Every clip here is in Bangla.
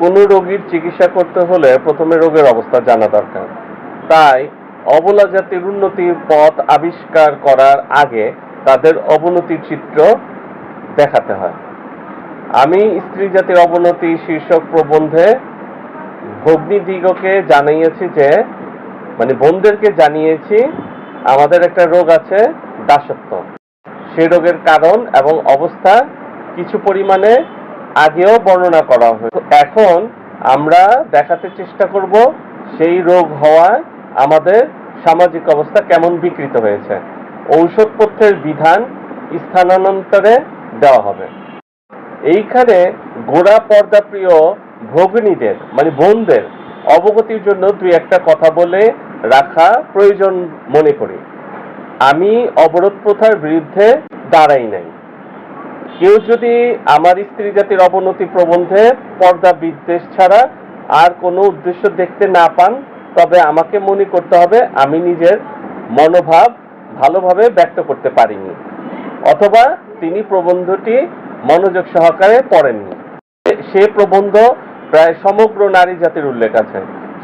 কোনো রোগীর চিকিৎসা করতে হলে প্রথমে রোগের অবস্থা জানা দরকার। তাই অবলা জাতির উন্নতির পথ আবিষ্কার করার আগে তাদের অবনতির চিত্র দেখাতে হয়। আমি স্ত্রী জাতির অবনতি শীর্ষক প্রবন্ধে ভগ্নীদিগকে জানিয়েছি যে মানে বোনদেরকে জানিয়েছি, আমাদের একটা রোগ আছে দাসত্ব। সেই রোগের কারণ এবং অবস্থা কিছু পরিমাণে আগেও বর্ণনা করা হয়েছে। এখন আমরা দেখাতে চেষ্টা করব সেই রোগ হওয়ায় আমাদের সামাজিক অবস্থা কেমন বিকৃত হয়েছে। ঔষধপত্রের বিধান স্থানান্তরে দেওয়া হবে। এইখানে গোড়া পর্দা প্রিয় ভগিনীদের মানে বোনদের অবগতির জন্য দুই একটা কথা বলে রাখা প্রয়োজন মনে করি। আমি অবরোধ প্রথার বিরুদ্ধে দাঁড়াই নাই। কেউ যদি আমার স্ত্রী জাতির অবনতি প্রবন্ধে পর্দা বিদ্বেষ ছাড়া আর কোনো উদ্দেশ্য দেখতে না পান, তবে আমাকে মনে করতে হবে আমি নিজের মনোভাব ভালোভাবে ব্যক্ত করতে পারিনি, অথবা তিনি প্রবন্ধটি মনোযোগ সহকারে পড়েননি। সে প্রবন্ধ প্রায় সমগ্র নারী জাতির উল্লেখ আছে।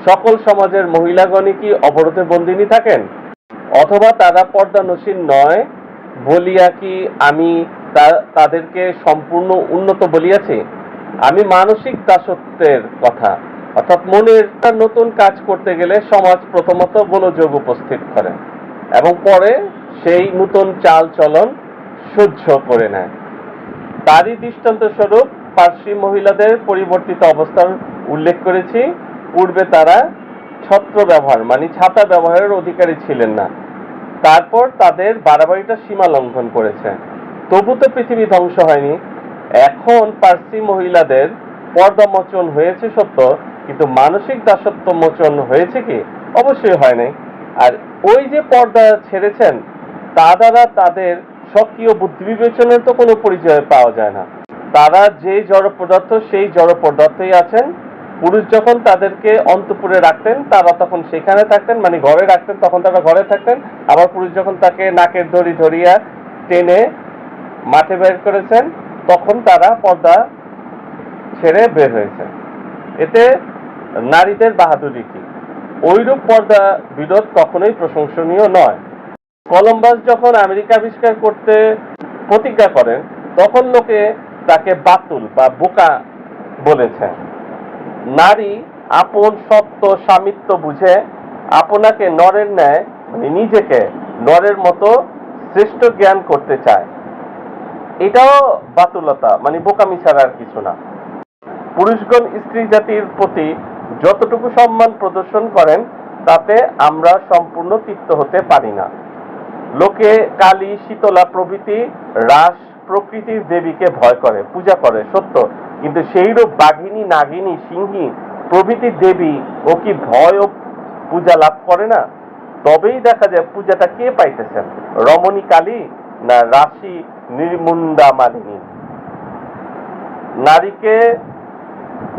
সকল সমাজের মহিলাগণই কি অবরোধে বন্দিনী থাকেন? অথবা তারা পর্দানসীন নয়, বলিয়া কি আমি তাদেরকে সম্পূর্ণ উন্নত বলিয়াছি। আমি মানসিক দাসত্বের কথা, অর্থাৎ মনের নতুন কাজ করতে গেলে সমাজ প্রথমত গোলযোগ উপস্থিত করে এবং পরে সেই নতুন চাল চলন সহ্য করে নেয়। তারই দৃষ্টান্ত স্বরূপ পার্সি মহিলাদের পরিবর্তিত অবস্থার উল্লেখ করেছি। পূর্বে তারা ছত্র ব্যবহার মানে ছাতা ব্যবহারের অধিকারী ছিলেন না। তারপর তাদের বাড়াবাড়িটা সীমা লঙ্ঘন করেছে। তবু তো পৃথিবী ধ্বংস হয়নি। এখন পার্সি মহিলাদের পর্দা মোচন হয়েছে সত্য, কিন্তু মানসিক দাসত্ব মোচন হয়েছে কি? অবশ্যই হয় নাই। আর ওই যে পর্দা ছেড়েছেন, তা দ্বারা তাদের সক্রিয় বুদ্ধি বিবেচনের তো কোনো পরিচয় পাওয়া যায় না। তারা যে জড় পদার্থ, সেই জড় পদার্থই আছেন। পুরুষ যখন তাদেরকে অন্তপুরে রাখতেন, তারা তখন সেখানে থাকতেন মানে ঘরে রাখতেন, তখন তারা ঘরে থাকতেন। আবার পুরুষ যখন তাকে নাকের দড়ি ধরিয়া টেনে মাঠে বের করেছেন, তখন তারা পর্দা ছেড়ে বের হয়েছে। এতে নারীদের বাহাদুরি কি? ওইরূপ পর্দা বিরোধ কখনোই প্রশংসনীয় নয়। কলম্বাস যখন আমেরিকা আবিষ্কার করতে প্রতিজ্ঞা করেন, তখন লোকে তাকে বাতুল বা বোকা বলেছে নারী আপন, সত্য স্বামিত্ব বুঝে আপনাকে নরের ন্যায় মানে নিজেকে নরের মতো শ্রেষ্ঠ জ্ঞান করতে চায়। এটাও বাতুলতা মানে বোকামি ছাড়া আর কিছু না। পুরুষগণ স্ত্রী জাতির প্রতি যতটুকু সম্মান প্রদর্শন করেন, তাতে আমরা সম্পূর্ণ তৃপ্ত হতে পারি না। লোকে কালী, শীতলা প্রভৃতি রাস প্রকৃতির দেবীকে ভয় করে, পূজা করে, সত্য। কিন্তু সেইরূপ বাঘিনী, নাগিনী, সিংহী প্রভৃতি দেবী ও কি ভয় ও পূজা লাভ করে না? তবেই দেখা যায় পূজাটা কে পাইতেছেন? রমণী কালী না রাশি নির্মুন্ডা মালিনী নারীকে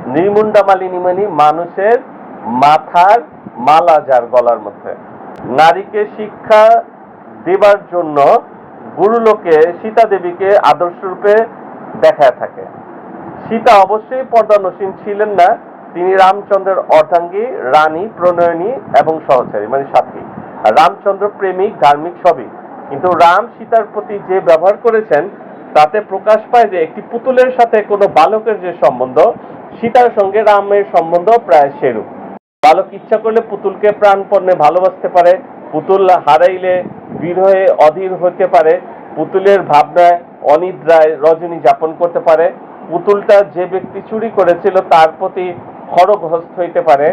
নির্মুন্ডা মালিনী মানে মানুষের মাথার মালা যার গলার মধ্যে। নারীকে শিক্ষা দেবার জন্য গুরুলোকে সীতা দেবীকে আদর্শ রূপে দেখায় থাকে। সীতা অবশ্যই পর্দানসীন ছিলেন না। তিনি রামচন্দ্রের অর্ধাঙ্গী, রানী, প্রণয়নী এবং সহচারী মানে সাথী। রামচন্দ্র প্রেমিক, ধার্মিক সবই। কিন্তু রাম সীতার প্রতি যে ব্যবহার করেছেন, তাতে প্রকাশ পায় যে একটি পুতুলের সাথে কোনো বালকের যে সম্বন্ধ, সীতার সঙ্গে রামের সম্বন্ধ প্রায় সেরূপ। বালক ইচ্ছা করলে পুতুলকে প্রাণপণে ভালোবাসতে পারে, পুতুল হারাইলে বিরহে অধীর হতে পারে, পুতুলের ভাবনায় অনিদ্রায় রজনী যাপন করতে পারে, পুতুলটা যে ব্যক্তি চুরি করেছিল তার প্রতি খড়গহস্ত হইতে পারে,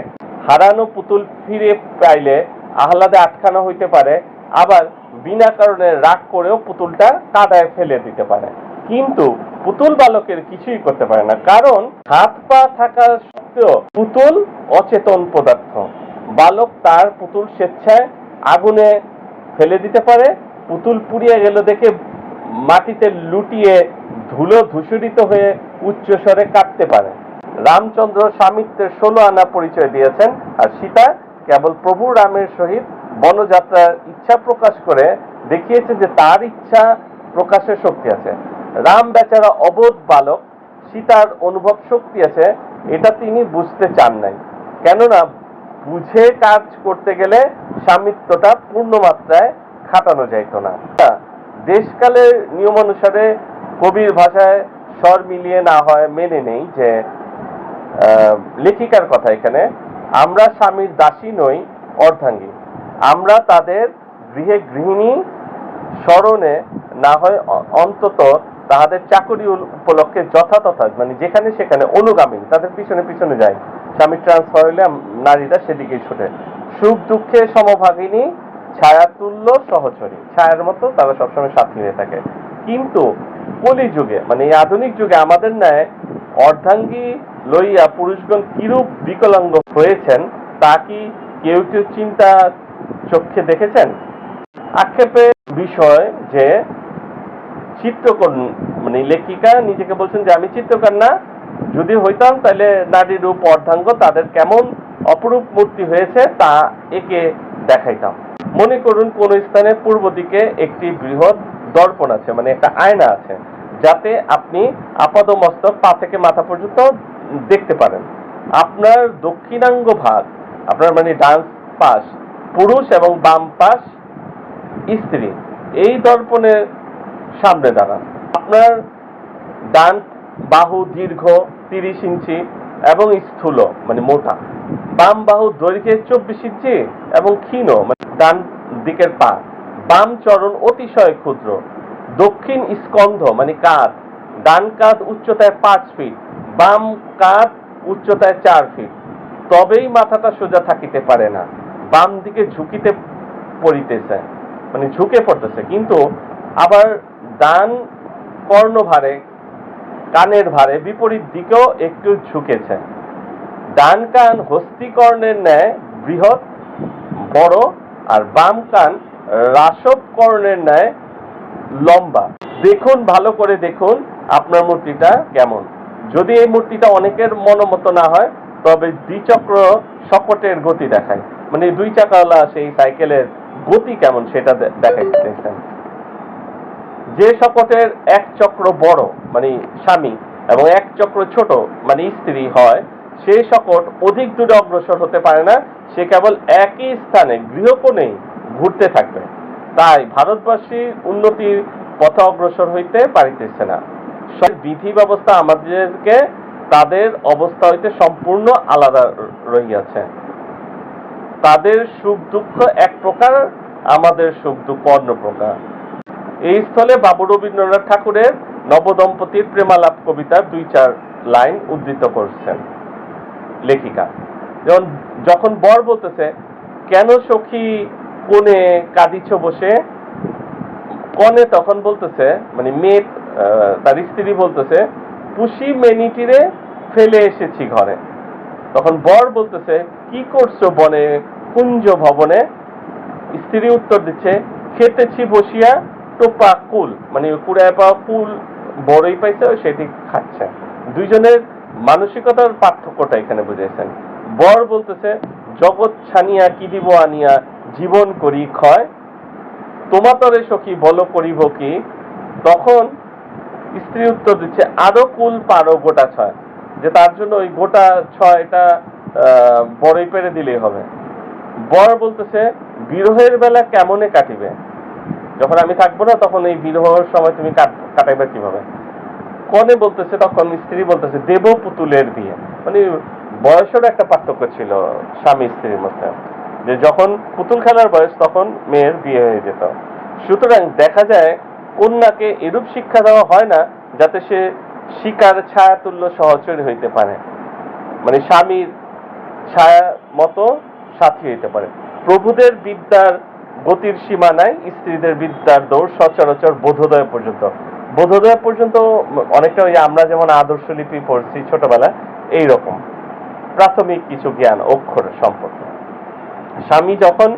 হারানো পুতুল ফিরে পাইলে আহ্লাদে আটখানা হইতে পারে আবার বিনা কারণে রাগ করেও পুতুলটা কাদায় ফেলে দিতে পারে। কিন্তু পুতুল বালকের কিছুই করতে পারে না। কারণ হাত পা থাকা সত্ত্বেও পুতুল অচেতন পদার্থ। বালক তার পুতুল স্বেচ্ছায় আগুনে ফেলে দিতে পারে। পুতুল পুড়িয়ে গেল দেখে মাটিতে লুটিয়ে ধুলো ধূসরিত হয়ে উচ্চস্বরে কাঁদতে পারে। রামচন্দ্র স্বামিত্বের ষোলো আনা পরিচয় দিয়েছেন। আর সীতা কেবল প্রভু রামের সহিত বনযাত্রার ইচ্ছা প্রকাশ করে দেখিয়েছে যে তার ইচ্ছা প্রকাশের শক্তি আছে। রাম বেচারা অবোধ বালক, সীতার অনুভব শক্তি আছে, এটা তিনি বুঝতে চান নাই। কেননা বুঝে কাজ করতে গেলে স্বামিত্বটা পূর্ণ মাত্রায় খাটানো যাইত না। দেশকালের নিয়ম অনুসারে কবির ভাষায় স্বর মিলিয়ে না হয় মেনে নেই যে লেখিকার কথা এখানে, আমরা স্বামীর দাসী নই, অর্ধাঙ্গী। আমরা তাদের গৃহে গৃহিণী স্মরণে না হয় অন্তত তাহাদের চাকরি উপলক্ষে যথাতথা মানে যেখানে সেখানে অনুগামী, তাদের পিছনে পিছনে যায় স্বামী ট্রান্সফার আম- নারীরা সেদিকেই ছুটে। সুখ দুঃখে সমভাগিনী ছায়াতুল্য সহচরী। ছায়ার মতো তারা সবসময় সাথী হয়ে থাকে। কিন্তু কলিযুগে মানে এই আধুনিক যুগে আমাদের ন্যায় অর্ধাঙ্গী লইয়া পুরুষগণ কিরূপ বিকলাঙ্গ হয়েছেন, তা কি কেউ কেউ চিন্তা চোখে দেখেছেন? আক্ষেপের বিষয় যে চিত্রকর মানে লেখিকা নিজেকে বলছেন যে, আমি চিত্রকর না। যদি হইতাম তাহলে নারী রূপ অর্ধাঙ্গ। তাদের কেমন অপরূপ মূর্তি হয়েছে তা একে দেখাইতাম। মনে করুন, কোন স্থানে পূর্ব দিকে একটি বৃহৎ দর্পণ আছে মানে একটা আয়না আছে, যাতে আপনি আপাদ মস্তক পা থেকে মাথা পর্যন্ত দেখতে পারেন। আপনার দক্ষিণাঙ্গ ভাগ, আপনার মানে ডান্স পাশ পুরুষ এবং বাম পাশ স্ত্রী। এই দর্পণের সামনে দাঁড়ান। আপনার ডান বাহু দীর্ঘ তিরিশ ইঞ্চি এবং স্থূল মানে মোটা। বাম বাহু দৈর্ঘ্যে চব্বিশ ইঞ্চি এবং ক্ষীণ মানে ডান দিকের পা। বাম চরণ অতিশয় ক্ষুদ্র। দক্ষিণ স্কন্ধ মানে কাঁধ। ডান কাঁধ উচ্চতায় পাঁচ ফিট, বাম কাঁধ উচ্চতায় চার ফিট। তবেই মাথাটা সোজা থাকিতে পারে না। বাম দিকে ঝুঁকিতে পড়িতেছে মানে ঝুঁকে পড়তেছে। কিন্তু আবার ডান কর্ণভারে কানের ভারে বিপরীত দিকেও একটু ঝুঁকেছে। ডান কান হস্তিকর্ণের ন্যায় বৃহৎ, বড়, আর বাম কান রাসব কর্ণের ন্যায় লম্বা। দেখুন, ভালো করে দেখুন আপনার মূর্তিটা কেমন। যদি এই মূর্তিটা অনেকের মনোমত না হয় তবে দ্বিচক্র শকটের গতি দেখায়। মানে দুই চাকাওয়ালা সেই সাইকেলের গতি কেমন সেটা দে- দেখাইতেছেন যে শকটের এক চক্র বড় মানে স্বামী, এবং এক চক্র ছোট মানে স্ত্রী হয় সেই শকট অধিক দূরে অগ্রসর হতে পারে না, সে কেবল একই স্থানে গৃহকোণেই ঘুরতে থাকবে। তাই ভারতবাসীর উন্নতির পথে অগ্রসর হইতে পারিতেছে না। বিধি ব্যবস্থা আমাদেরকে তাদের অবস্থা হইতে সম্পূর্ণ আলাদা রহিয়াছে। তাদের সুখ দুঃখ এক প্রকার, আমাদের সুখ দুঃখ অন্য প্রকার। এই স্থলে বাবু রবীন্দ্রনাথ ঠাকুরের নবদম্পতির প্রেমালাপ কবিতার দুই চার লাইন উদ্ধৃত করছেন লেখিকা। যেমন, যখন বর বলতেছে, কেন সখী কোণে কাঁদিছ বসে? কনে তখন বলতেছে মানে মেয়ে তার স্ত্রী বলতেছে পুষি মেনিটিরে ফেলে এসেছি ঘরে। তখন বর বলতেছে, কি করছ বনে, কুঞ্জ ভবনে? স্ত্রী উত্তর দিচ্ছে, খেতেছি বসিয়া টোপা কুল। মানে কুড়ায় পাওয়া কুল বড়ই পাইছে, সেটি খাচ্ছে। দুইজনের মানসিকতার পার্থক্যটা এখানে বুঝেছেন। বর বলতেছে, জগৎ ছানিয়া কি দিব আনিয়া, জীবন করি ক্ষয়। তোমাতরে সখী বলো করিব কি? তখন স্ত্রী উত্তর দিচ্ছে, আরও কুল পারো গোটা ছয়। যে তার জন্য ওই গোটা ছয়টা বড়ই পেরে দিলেই হবে। বর বলতেছে, বিরহের বেলা কেমনে কাটিবে? যখন আমি থাকব না, তখন এই বিরহের সময় তুমি কাট- কাটাইবে কীভাবে? কনে বলতেছে, তখন স্ত্রী বলতেছে, দেব পুতুলের বিয়ে। মানে বয়সের একটা পার্থক্য ছিল স্বামী স্ত্রীর মধ্যে। যে যখন পুতুল খেলার বয়স, তখন মেয়ের বিয়ে হয়ে যেত। সুতরাং দেখা যায় কন্যাকে এরূপ শিক্ষা দেওয়া হয় না যাতে সে শিকার ছায়াতুল্য সহচরী হইতে পারে। মানে স্বামীর ছায়া মতো সাথী হইতে পারে। প্রভুদের বিদ্যার গতির সীমা নাই, স্ত্রীদের বিদ্যার দৌড় সচরাচর বোধোদয় পর্যন্ত। বোধোদয় পর্যন্ত অনেকটা ওই আমরা যেমন আদর্শ লিপি পড়ছি ছোটবেলা এই রকম প্রাথমিক কিছু জ্ঞান, অক্ষর সম্পর্কে। স্বামী যখন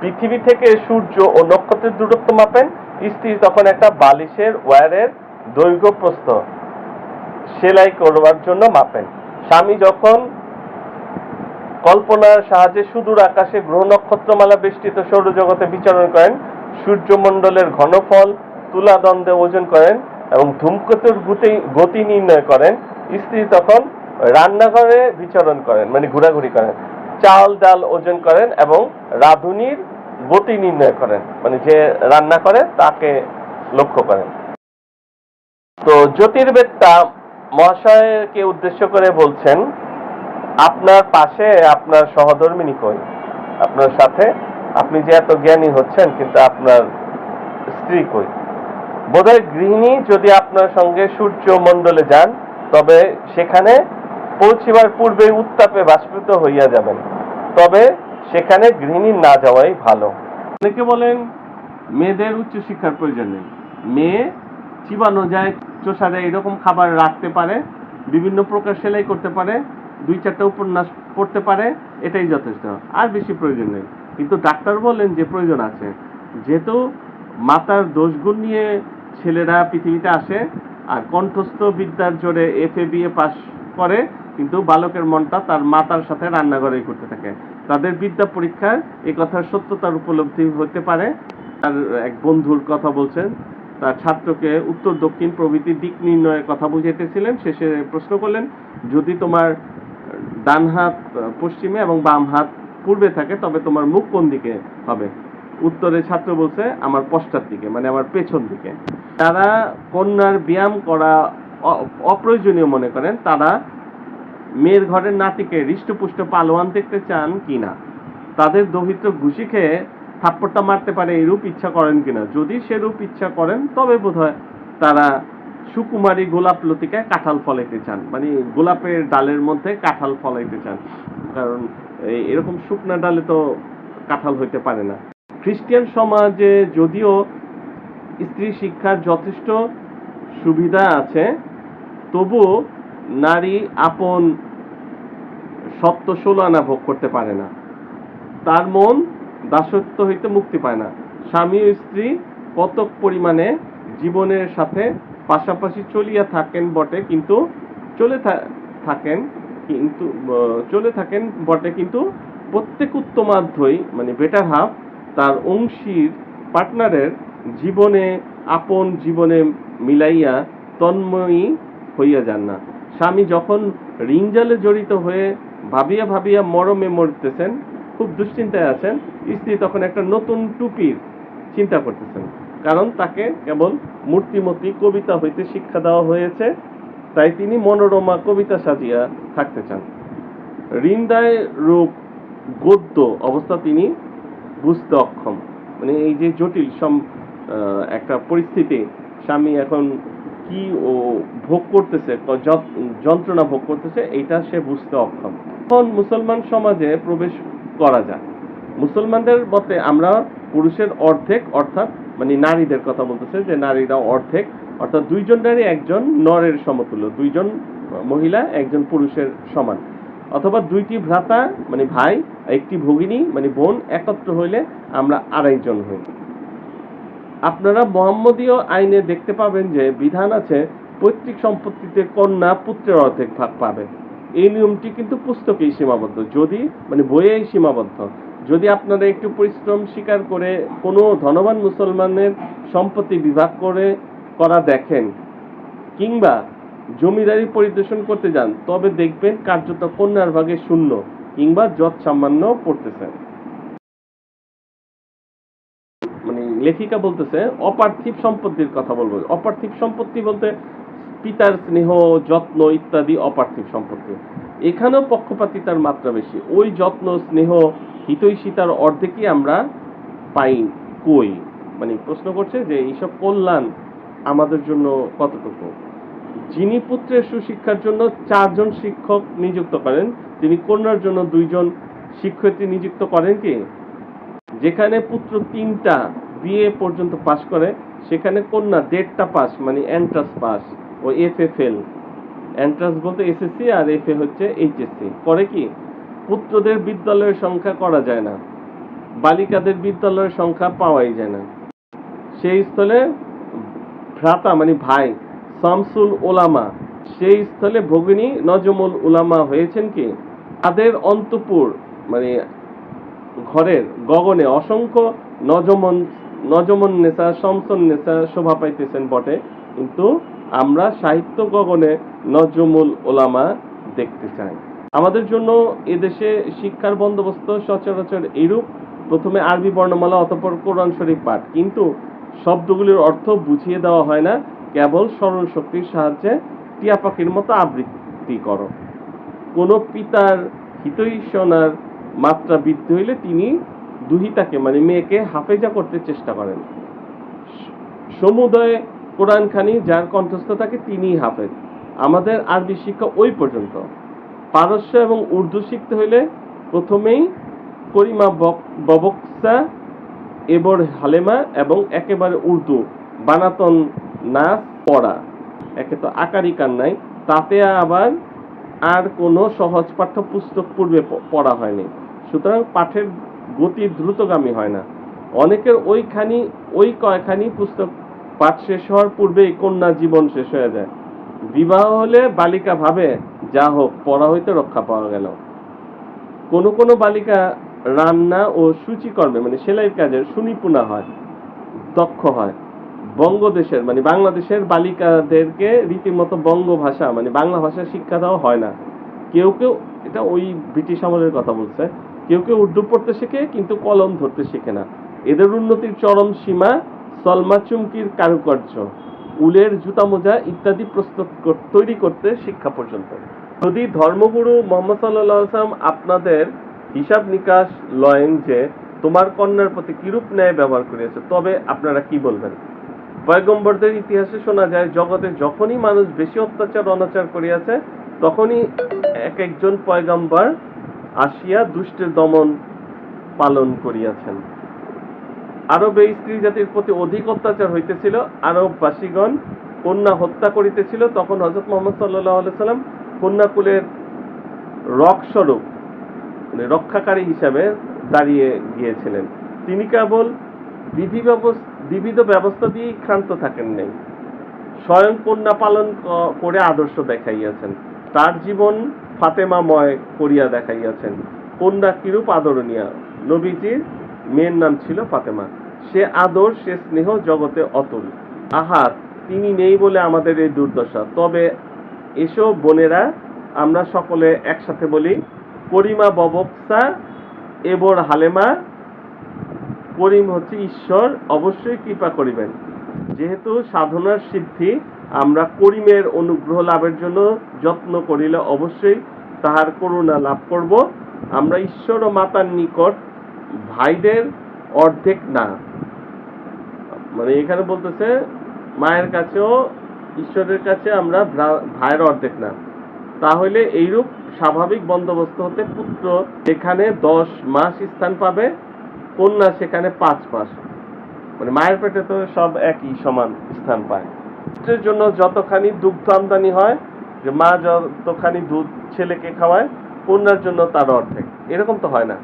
পৃথিবী থেকে সূর্য ও নক্ষত্রের দূরত্ব মাপেন। স্ত্রী তখন একটা বালিশের ওয়্যারের দৈর্ঘ্য প্রস্থ সেলাই করবার জন্য মাপেন। স্বামী যখন কল্পনার সাহায্যে সুদূর আকাশে গ্রহ নক্ষত্রমালা বেষ্টিত সৌরজগতে বিচরণ করেন, সূর্যমণ্ডলের ঘনফল তুলাদণ্ডে ওজন করেন এবং ধূমকেতুর গতি নির্ণয় করেন। স্ত্রী তখন রান্নাঘরে বিচরণ করেন মানে ঘোরাঘুরি করেন। চাল ডাল ওজন করেন এবং রাঁধুনির গতি নির্ণয় করেন মানে যে রান্না করে তাকে লক্ষ্য করেন। তো জ্যোতির্বেদটা মহাশয়কে উদ্দেশ্য করে বলছেন, আপনার পাশে আপনার সহধর্মিনী কই? আপনার সাথে আপনি যে এত জ্ঞানী হচ্ছেন, কিন্তু আপনার স্ত্রী কই? বোধহয় গৃহিণী যদি আপনার সঙ্গে সূর্য মণ্ডলে যান, তবে সেখানে পৌঁছিবার পূর্বে উত্তাপে বাষ্পিত হইয়া যাবেন। তবে সেখানে গৃহিণী না যাওয়াই ভালো। অনেকে বলেন, মেয়েদের উচ্চশিক্ষার প্রয়োজন নেই। মেয়ে চিবানো যায়, চোষা যায়, এরকম খাবার রাখতে পারে, বিভিন্ন প্রকার সেলাই করতে পারে, দুই চারটা উপন্যাস পড়তে পারে, এটাই যথেষ্ট। আর বেশি প্রয়োজন নেই। কিন্তু ডাক্তার বলেন যে প্রয়োজন আছে। যেহেতু মাতার দোষগুণ নিয়ে ছেলেরা পৃথিবীতে আসে, আর কণ্ঠস্থ বিদ্যার জোরে এফ এ বিএ পাশ করে কিন্তু বালকের মনটা তার মাতার সাথে রান্নাঘরেই করতে থাকে। তাদের বিদ্যা পরীক্ষার এই কথার সত্যতার উপলব্ধি হতে পারে। তার এক বন্ধুর কথা বলছেন, তার ছাত্রকে উত্তর দক্ষিণ প্রভৃতি দিক নির্ণয়ের কথা বুঝাইতেছিলেন। শেষে প্রশ্ন করলেন, যদি তোমার ডান হাত পশ্চিমে এবং বাম হাত পূর্বে থাকে, তবে তোমার মুখ কোন দিকে হবে? উত্তরে ছাত্র বলছে, আমার পশ্চাৎ দিকে মানে আমার পেছন দিকে। তারা কন্যার ব্যায়াম করা অপ্রয়োজনীয় মনে করেন, তারা মেয়ের ঘরের নাতিকে হৃষ্টপুষ্ট পালোয়ান দেখতে চান কিনা? তাদের দহিত্র ঘুষি খেয়ে থাপ্পড়টা মারতে পারে এরূপ ইচ্ছা করেন কিনা? যদি সেরূপ ইচ্ছা করেন, তবে বোধহয় তারা সুকুমারী গোলাপ লতিকায় কাঁঠাল ফলাইতে চান। মানে গোলাপের ডালের মধ্যে কাঁঠাল ফলাইতে চান। কারণ এরকম শুকনা ডালে তো কাঁঠাল হইতে পারে না। খ্রিস্টান সমাজে যদিও স্ত্রী শিক্ষার যথেষ্ট সুবিধা আছে, তবুও নারী আপন সত্য ষোলো আনা ভোগ করতে পারে না। তার মন দাসত্ব হইতে মুক্তি পায় না। স্বামী ও স্ত্রী কতক পরিমাণে জীবনের সাথে পাশাপাশি চলিয়া থাকেন বটে কিন্তু চলে থাকেন কিন্তু চলে থাকেন বটে কিন্তু প্রত্যেক উত্তমাধ্যই মানে বেটার হাফ তার অংশীর পার্টনারের জীবনে, আপন জীবনে মিলাইয়া তন্ময়ী হইয়া যান না। স্বামী যখন রিঞ্জালে জড়িত হয়ে ভাবিয়া ভাবিয়া মরমে মরতেছেন, খুব দুশ্চিন্তায় আছেন, স্ত্রী তখন একটা নতুন টুপির চিন্তা করতেছেন। কারণ তাকে কেবল মূর্তিমতি কবিতা হইতে শিক্ষা দেওয়া হয়েছে, তাই তিনি মনোরমা কবিতা সাজিয়া থাকতে চান। রিন্দায় রূপ গদ্য অবস্থা তিনি বুঝতে অক্ষম। মানে এই যে জটিল সম একটা পরিস্থিতি, স্বামী এখন কি ও ভোগ করতেছে যন্ত্রণা ভোগ করতেছে, এটা সে বুঝতে অক্ষম। এখন মুসলমান সমাজে প্রবেশ করা যায় মুসলমানদের মতে আমরা পুরুষের অর্ধেক, অর্থাৎ মানে নারীদের কথা বলতেছে যে নারীরা অর্ধেক, অর্থাৎ দুইজন নারী, একজন নরের সমতুল্য, দুইজন মহিলা, একজন পুরুষের সমান। অথবা দুইটি ভ্রাতা মানে ভাই, একটি ভগিনী মানে বোন একত্র হইলে আমরা আড়াইজন হই। আপনারা মোহাম্মদীয় আইনে দেখতে পাবেন যে বিধান আছে, পৈতৃক সম্পত্তিতে কন্যা পুত্রের অর্ধেক ভাগ পাবে এই নিয়মটি কিন্তু পুস্তকেই সীমাবদ্ধ। যদি মানে বইয়েই সীমাবদ্ধ। যদি আপনারা একটু পরিশ্রম স্বীকার করে কোনো ধনবান মুসলমানের সম্পত্তি বিভাগ করে, করা দেখেন, কিংবা জমিদারি পরিদর্শন করতে যান, তবে দেখবেন কার্যত কন্যার ভাগে শূন্য, কিংবা যৎ সামান্য লেখিকা বলতেছে, অপার্থিব সম্পত্তির কথা বলব। অপার্থিব সম্পত্তি বলতে পিতার স্নেহ, যত্ন ইত্যাদি অপার্থিব সম্পত্তি। এখানেও পক্ষপাতিতার মাত্রা বেশি। ওই যত্ন, স্নেহ, হিতৈষিতার অর্ধেকই আমরা পাই কই? মানে প্রশ্ন করছে যে এইসব কল্যাণ আমাদের জন্য কতটুকু? যিনি পুত্রের সুশিক্ষার জন্য চারজন শিক্ষক নিযুক্ত করেন, তিনি কন্যার জন্য দুইজন শিক্ষয়িত্রী নিযুক্ত করেন কি? যেখানে পুত্র তিনটা বিএ পর্যন্ত পাশ করে, সেখানে কন্যা দেড়টা পাস মানে এন্ট্রান্স পাস ও এফ এ ফেল এন্ট্রান্স বলতে এসএসসি আর এফ এ হচ্ছে এইচএসসি করে কি? পুত্রদের বিদ্যালয়ের সংখ্যা করা যায় না। বালিকাদের বিদ্যালয়ের সংখ্যা পাওয়াই যায় না। সেই স্থলে ভ্রাতা মানে ভাই, শামসুল ওলামা সেই স্থলে ভগিনী নজমুল উলামা হয়েছেন কি? তাদের অন্তপুর মানে ঘরের গগনে অসংখ্য নজমন নজমন নেশা শমসন নেশা শোভা পাইতেছেন বটে। কিন্তু আমরা সাহিত্য গগনে নজমুল ওলামা দেখতে চাই। আমাদের জন্য এদেশে শিক্ষার বন্দোবস্ত সচরাচর এরূপ প্রথমে আরবি বর্ণমালা অতঃপর কোরআন শরীফ পাঠ। কিন্তু শব্দগুলির অর্থ বুঝিয়ে দেওয়া হয় না। কেবল স্মরণ শক্তির সাহায্যে টিয়া পাখির মতো আবৃত্তি করো। কোনো পিতার হিতৈষণার মাত্রা বৃদ্ধি হইলে তিনি দুহিতাকে মানে মেয়েকে হাফেজা করতে চেষ্টা করেন। সমুদয় কোরআন খানি যার কণ্ঠস্থ থাকে তিনিই হাফেজ। আমাদের আরবি শিক্ষা ওই পর্যন্ত। পারস্য এবং উর্দু শিখতে হইলে প্রথমেই করিমা বক- ববকসা, এবর হালেমা এবং একেবারে উর্দু, বানাতন নাচ পড়া। একে তো আকারিকার নাই। তাতে আবার আর কোনো সহজ পাঠ্যপুস্তক পূর্বে পড়া হয়নি। সুতরাং পাঠের গতি দ্রুতগামী হয় না। অনেকের ওইখানি, ওই কয়খানি পুস্তক পাঠ শেষ হওয়ার পূর্বেই কন্যা জীবন শেষ হয়ে যায়। বিবাহ হলে বালিকা ভাবে, যা হোক, পড়া হইতে রক্ষা পাওয়া গেল। কোনো কোনো বালিকা রান্না ও সূচিকর্মে মানে সেলাইয়ের কাজে সুনিপুণা হয়, দক্ষ হয়। বঙ্গদেশের মানে বাংলাদেশের বালিকাদেরকে রীতিমতো বঙ্গ ভাষা মানে বাংলা ভাষা শিক্ষা দেওয়া হয় না। কেউ কেউ, এটা ওই ব্রিটিশ আমলের কথা বলছে কেউ কেউ উর্দু পড়তে শেখে, কিন্তু কলম ধরতে শেখে না। এদের উন্নতির চরম সীমা সলমা চুমকির কারুকার্য। উলের জুতা মোজা ইত্যাদি প্রস্তুত তৈরি করতে শিক্ষা পর্যন্ত। যদি ধর্মগুরু মোহাম্মদ সাল্লাহ আসলাম আপনাদের হিসাব নিকাশ লয়েন যে তোমার কন্যার প্রতি কিরূপ ন্যায় ব্যবহার করিয়াছে, তবে আপনারা কি বলবেন? পয়গম্বরদের ইতিহাসে শোনা যায়, জগতে যখনই মানুষ বেশি অত্যাচার, অনাচার করিয়াছে, তখনই এক একজন পয়গম্বর আসিয়া দুষ্টের দমন পালন করিয়াছেন। আরবে স্ত্রী জাতির প্রতি অধিক অত্যাচার হইতেছিল, আরববাসীগণ কন্যা হত্যা করিতেছিল, তখন হজরত মোহাম্মদ সাল্লাহ সাল্লাম কন্যাকুলের রকস্বরূপ মানে রক্ষাকারী হিসাবে দাঁড়িয়ে গিয়েছিলেন। তিনি কেবল বিধি ব্যবস্থা বিবিধ ব্যবস্থা দিয়েই ক্ষান্ত থাকেন নাই, স্বয়ং কন্যা পালন করে আদর্শ দেখাইয়াছেন। তার জীবন ফাতেমাময় করিয়া দেখাইয়াছেন। কন্যা কিরূপ আদরণীয় নবীজির মেয়ের নাম ছিল ফাতেমা। সে আদর, সে স্নেহ জগতে অতুল। আহার, তিনি নেই বলে আমাদের এই দুর্দশা। তবে এসো বোনেরা, আমরা সকলে একসাথে বলি, করিমা ববকসা, এবর হালেমা, করিম হচ্ছে ঈশ্বর, অবশ্যই কৃপা করিবেন। যেহেতু সাধনার সিদ্ধি আমরা করিমের অনুগ্রহ লাভের জন্য যত্ন করিলে অবশ্যই তাহার করুণা লাভ করব। আমরা ঈশ্বর ও মাতার নিকট ভাইদের অর্ধেক না। মানে এখানে বলতেছে, মায়ের কাছেও ঈশ্বরের কাছে আমরা ভাইয়ের অর্ধেক না। তাহলে এইরূপ স্বাভাবিক বন্দোবস্ত হতে পুত্র এখানে দশ মাস স্থান পাবে, কন্যা সেখানে পাঁচ মাস। মানে মায়ের পেটে তো সব একই সমান স্থান পায়। পুত্রের জন্য যতখানি দুগ্ধ আমদানি হয়, যে মা যতখানি দুধ ছেলেকে খাওয়ায়, কন্যার জন্য তার অর্ধেক। এরকম তো হয় না।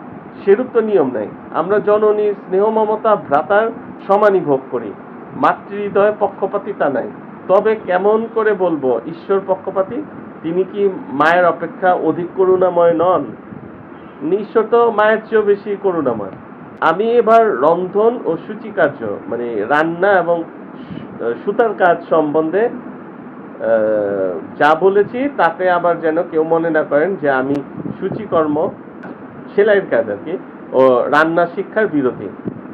সেরূপ তো নিয়ম নেই। আমরা জননীর স্নেহ মমতা ভ্রাতার সমানই ভোগ করি। মাতৃহৃদয় পক্ষপাতিতা নাই। তবে কেমন করে বলব, ঈশ্বর পক্ষপাতী? তিনি কি মায়ের অপেক্ষা অধিক করুণাময় নন? ঈশ্বর তো মায়ের চেয়েও বেশি করুণাময়। আমি এবার রন্ধন ও সূচিকার্য মানে রান্না এবং সুতার কাজ সম্বন্ধে যা বলেছি তাতে আবার যেন কেউ মনে না করেন যে আমি সূচিকর্ম, সেলাইয়ের কাজ আর কি, ও রান্না শিক্ষার বিরোধী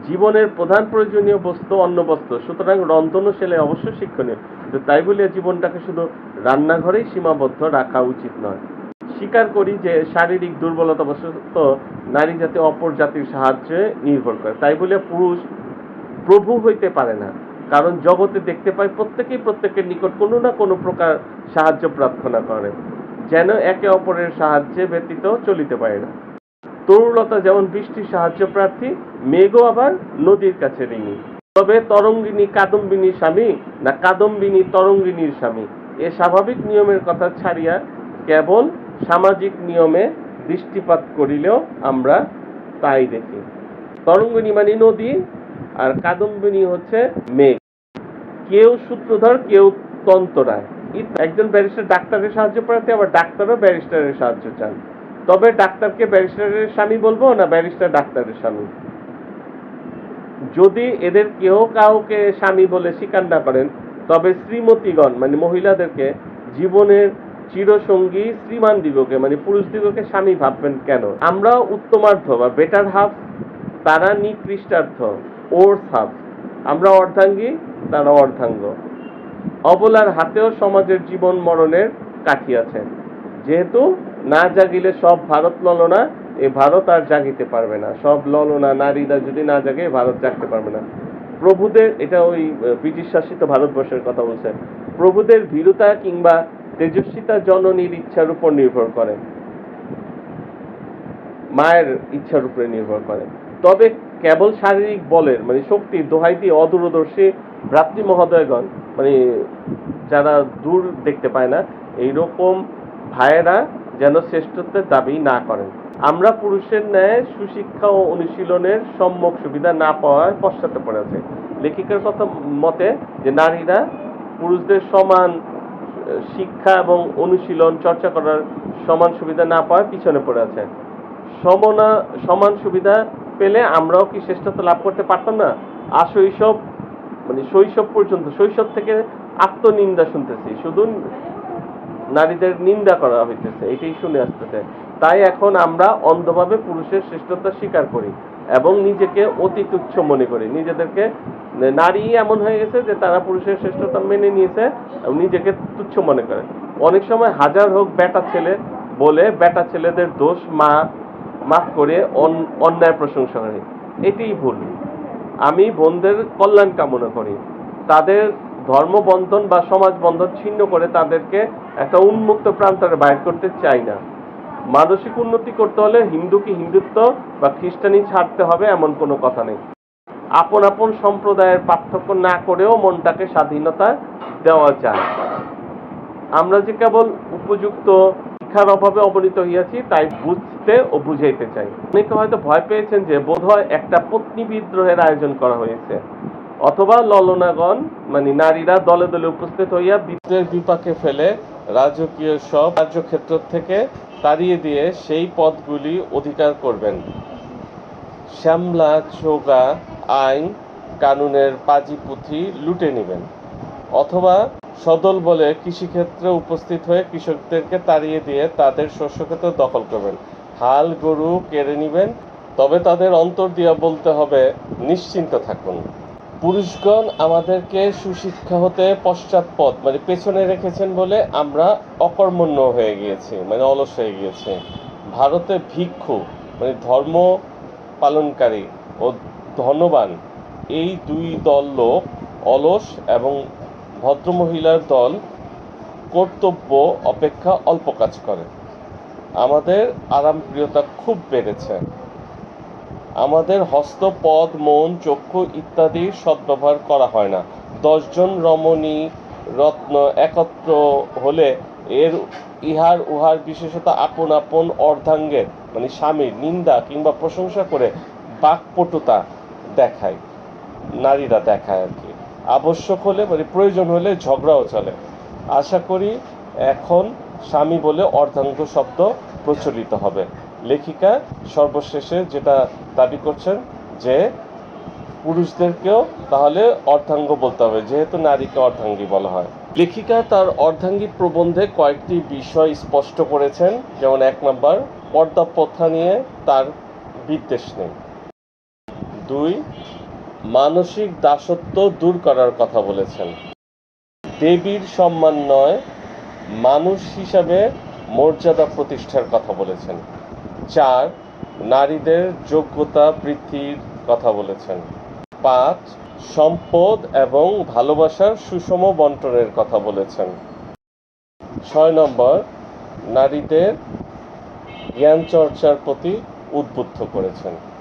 জীবনের প্রধান প্রয়োজনীয় বস্তু অন্ন বস্তু, সুতরাং রন্ধন ও সেলাই অবশ্যই শিক্ষণীয়। কিন্তু তাই বলে জীবনটাকে শুধু রান্নাঘরেই সীমাবদ্ধ রাখা উচিত নয়। স্বীকার করি যে শারীরিক দুর্বলতা বশত নারী জাতি অপর জাতির সাহায্যে নির্ভর করে। তাই বলে পুরুষ প্রভু হইতে পারে না। কারণ জগতে দেখতে পাই প্রত্যেকেই প্রত্যেকের নিকট কোনো না কোনো প্রকার সাহায্য প্রার্থনা করে, যেন একে অপরের সাহায্যে ব্যতীত চলিতে পারে না। তরুলতা যেমন বৃষ্টির সাহায্য প্রার্থী, মেঘও আবার নদীর কাছে ঋণী। তবে তরঙ্গিনী কাদম্বিনীর স্বামী না কাদম্বিনী তরঙ্গিনীর স্বামী, এ স্বাভাবিক নিয়মের কথা ছাড়িয়া কেবল সামাজিক নিয়মে দৃষ্টিপাত করিলেও আমরা তাই দেখি। তরঙ্গিনী মানে নদী আর কাদম্বিনী হচ্ছে মেঘ কেউ সূত্রধর, কেউ তন্তরায় একজন ব্যারিস্টার ডাক্তারের সাহায্য প্রার্থী আবার ডাক্তারও ব্যারিস্টারের সাহায্য চান। তবে ডাক্তারকে ব্যারিস্টারের স্বামী বলব না ব্যারিস্টার ডাক্তারের স্বামী? যদি এদের কেউ কাউকে স্বামী বলে স্বীকার না করেন, তবে শ্রীমতীগণ মানে মহিলাদেরকে জীবনের চিরসঙ্গী শ্রীমান দিগকে মানে পুরুষ দিগকে স্বামী ভাববেন কেন? আমরা উত্তমার্ধ বা বেটার হাফ তারা নিকৃষ্টার্থ। ওর্স হাফ আমরা অর্ধাঙ্গী, তারা অর্ধাঙ্গ। অবলার হাতেও সমাজের জীবন মরণের কাঠি আছে। যেহেতু না জাগিলে সব ভারত ললনা, এ ভারত আর জাগিতে পারবে না। সব ললনা নারীরা যদি না জাগে ভারত জাগতে পারবে না। প্রভুদের, এটা ওই ব্রিটিশ শাসিত ভারতবর্ষের কথা বলছে, প্রভুদের ভীরুতা কিংবা তেজস্বিতা জননীর ইচ্ছার উপর নির্ভর করে। মায়ের ইচ্ছার উপরে নির্ভর করে। তবে কেবল শারীরিক বলের মানে দোহাই দিয়ে অদূরদর্শী ভ্রাতৃ মহোদয়গণ মানে যারা দূর দেখতে পায় না, এইরকম ভাইয়েরা যেন শ্রেষ্ঠত্বের দাবি না করেন। আমরা পুরুষের ন্যায় সুশিক্ষা ও অনুশীলনের সম্যক সুবিধা না পাওয়ার পশ্চাতে পড়ে আছে। লেখিকার কথা মতে যে নারীরা পুরুষদের সমান শিক্ষা এবং অনুশীলন, চর্চা করার সমান সুবিধা না পাওয়ার পিছনে পড়ে আছে। সমনা, সমান সুবিধা পেলে আমরাও কি শ্রেষ্ঠত্ব লাভ করতে পারতাম না? আর শৈশব মানে শৈশব পর্যন্ত, শৈশব থেকে আত্মনিন্দা শুনতেছি। শুধু নারীদের নিন্দা করা হইতেছে, এটাই শুনে আসতেছে। তাই এখন আমরা অন্ধভাবে পুরুষের শ্রেষ্ঠতা স্বীকার করি এবং নিজেকে অতি তুচ্ছ মনে করি। নিজেদেরকে নারী এমন হয়ে গেছে যে তারা পুরুষের শ্রেষ্ঠতা মেনে নিয়েছে এবং নিজেকে তুচ্ছ মনে করে। অনেক সময় হাজার হোক বেটা ছেলে বলে বেটা ছেলেদের দোষ মা মাফ করে অন- অন্যায় প্রশংসা করে। এটাই ভুল। আমি বোনদের কল্যাণ কামনা করি। তাদের ধর্মবন্ধন বা সমাজ বন্ধন ছিন্ন করে তাদেরকে একটা উন্মুক্ত প্রান্তরে বাইর করতে চাই না। মানসিক উন্নতি করতে হলে হিন্দুকে হিন্দুত্ব বা খ্রিস্টানি ছাড়তে হবে এমন কোনো কথা নেই। আপন আপন সম্প্রদায়ের পার্থক্য না করেও মনটাকে স্বাধীনতা দেওয়া যায়। আমরা যে কেবল উপযুক্ত শিক্ষার অভাবে অবনীত হইয়াছি, তাই বুঝতে ও বুঝাইতে চাই। অনেকে হয়তো ভয় পেয়েছেন যে বোধহয় একটা পত্নী বিদ্রোহের আয়োজন করা হয়েছে, অথবা ললনাগণ মানে নারীরা দলে দলে উপস্থিত হইয়া বিদ্রোহের বিপাকে ফেলে রাজকীয় সব কার্যক্ষেত্র থেকে তাড়িয়ে দিয়ে সেই পদগুলি অধিকার করবেন। শ্যামলা, চোগা, আইন, কানুনের পাজি পুঁথি লুটে নেবেন। অথবা সদল বলে কৃষিক্ষেত্রে উপস্থিত হয়ে কৃষকদেরকে তাড়িয়ে দিয়ে তাদের শস্যক্ষেত্র দখল করবেন। হাল, গরু কেড়ে নেবেন, তবে তাদের অন্তর দিয়া বলতে হবে, নিশ্চিন্ত থাকুন। পুরুষগণ, আমাদেরকে সুশিক্ষা হতে পশ্চাৎপদ মানে পেছনে রেখেছেন বলে আমরা অকর্মণ্য হয়ে গিয়েছি মানে অলস হয়ে গিয়েছি। ভারতে ভিক্ষু মানে ধর্ম পালনকারী ও ধনবান, এই দুই দল লোক অলস এবং ভদ্রমহিলার দল কর্তব্য অপেক্ষা অল্প কাজ করে। আমাদের আরামপ্রিয়তা খুব বেড়েছে। আমাদের হস্ত, পদ, মন, চক্ষু ইত্যাদির সদ্ব্যবহার করা হয় না। দশজন রমণী, রত্ন একত্র হলে এর ইহার উহার বিশেষত আপন আপন অর্ধাঙ্গের মানে স্বামীর নিন্দা কিংবা প্রশংসা করে বাকপটুতা দেখায়, নারীরা দেখায় আর কি। আবশ্যক হলে মানে প্রয়োজন হলে ঝগড়াও চলে। আশা করি এখন স্বামী বলে অর্ধাঙ্গ শব্দ প্রচলিত হবে। লেখিকা সর্বশেষে যেটা দাবি করছেন যে, পুরুষদেরকেও তাহলে অর্ধাঙ্গ বলতে হবে, যেহেতু নারীকে অর্ধাঙ্গী বলা হয়। লেখিকা তার অর্ধাঙ্গী প্রবন্ধে কয়েকটি বিষয় স্পষ্ট করেছেন, যেমন এক নম্বর পর্দা প্রথা নিয়ে তার বিদ্বেষ নেই। দুই মানসিক দাসত্ব দূর করার কথা বলেছেন। দেবীর সম্মান নয়, মানুষ হিসাবে মর্যাদা প্রতিষ্ঠার কথা বলেছেন। চার, নারীদের যোগ্যতা বৃদ্ধির কথা বলেছেন। পাঁচ, সম্পদ এবং ভালোবাসার সুষম বন্টনের কথা বলেছেন। ছয় নম্বর, নারীদের জ্ঞান চর্চার প্রতি উদ্বুদ্ধ করেছেন।